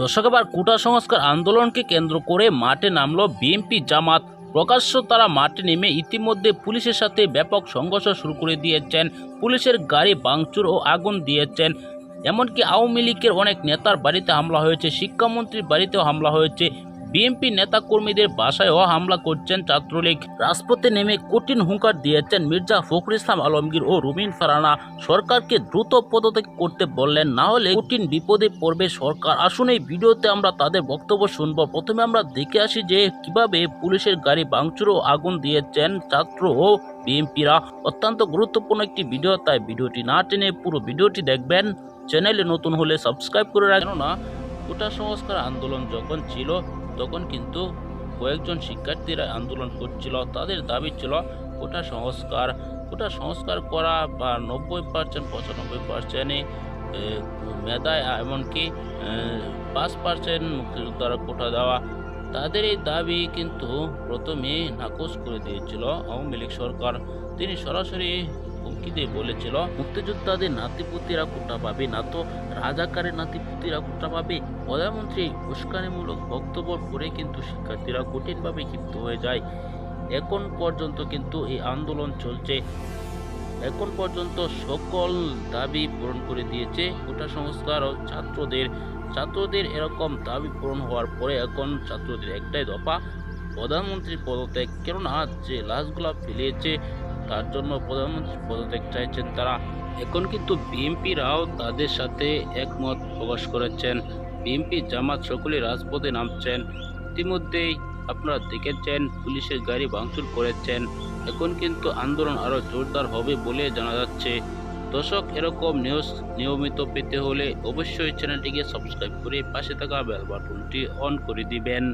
দর্শক এবার কোটা সংস্কার আন্দোলনকে কেন্দ্র করে মাঠে নামল বিএনপি জামাত। প্রকাশ্য তারা মাঠে নেমে ইতিমধ্যে পুলিশের সাথে ব্যাপক সংঘর্ষ শুরু করে দিয়েছেন। পুলিশের গাড়ি ভাঙচুর ও আগুন দিয়েছেন। এমনকি আওয়ামী লীগের অনেক নেতার বাড়িতে হামলা হয়েছে, শিক্ষামন্ত্রীর বাড়িতেও হামলা হয়েছে। বিএনপি নেতাকর্মীদের বাসায়ও হামলা করছেন ছাত্রলীগ। রাজপথে নেমে কঠিন হুঙ্কার দিয়েছেন মির্জা ফখরুল ইসলাম আলমগীর ও রুমিন ফারানা। সরকারকে দ্রুত পদত্যাগ করতে বললেন, না হলে কঠিন বিপদে পড়বে সরকার। আসুন এই ভিডিওতে আমরা তাদের বক্তব্য শুনব। প্রথমে আমরা দেখে আসি যে কীভাবে পুলিশের গাড়ি ভাঙচুর ও আগুন দিয়েছেন ছাত্র ও বিএনপিরা অত্যন্ত গুরুত্বপূর্ণ একটি ভিডিও, তাই ভিডিওটি না টেনে পুরো ভিডিওটি দেখবেন। চ্যানেলে নতুন হলে সাবস্ক্রাইব করে রাখবেন। না কোটা সংস্কার আন্দোলন যখন ছিল, তখন কিন্তু কয়েকজন শিক্ষার্থীরা আন্দোলন করছিল। তাদের দাবি ছিল কোটা সংস্কার কোটা সংস্কার করা বা নব্বই পার্সেন্ট পঁচানব্বই পার্সেন্টে মেধায় এমনকি পাঁচ পার্সেন্ট মুক্তিযোদ্ধারা কোটা দেওয়া। তাদের এই দাবি কিন্তু প্রথমে নাকচ করে দিয়েছিল আওয়ামী লীগ সরকার। তিনি সরাসরি হুমকি দিয়ে বলেছিল, মুক্তিযোদ্ধাদের নাতিপুতিরা কোটা পাবে না তো? রাজাকারের নাতিপুতিরা কোটা পাবে? প্রধানমন্ত্রী উস্কানিমূলক বক্তব্য করে কিন্তু শিক্ষার্থীরা কঠিনভাবে ক্ষিপ্ত হয়ে যায়। এখন পর্যন্ত কিন্তু এই আন্দোলন চলছে। এখন পর্যন্ত সকল দাবি পূরণ করে দিয়েছে কোটা সংস্কার ও ছাত্রদের। ছাত্রদের এরকম দাবি পূরণ হওয়ার পরে এখন ছাত্রদের একটাই দফা। প্রধানমন্ত্রীর পদত্যাগ। কেননা যে লাশগুলা ফেলিয়েছে তার জন্য প্রধানমন্ত্রী পদত্যাগ চাইছেন তারা। এখন কিন্তু বিএনপিরাও তাদের সাথে একমত প্রকাশ করেছেন। বিএনপি জামাত সকলে রাজপথে নামছেন। ইতিমধ্যেই আপনারা দেখেছেন, পুলিশের গাড়ি ভাঙচুর করেছেন। এখন কিন্তু আন্দোলন আরও জোরদার হবে বলে জানা যাচ্ছে। দর্শক, এরকম নিউজ নিয়মিত পেতে হলে অবশ্যই চ্যানেলটিকে সাবস্ক্রাইব করে পাশে থাকা বেল বাটনটি অন করে দিবেন।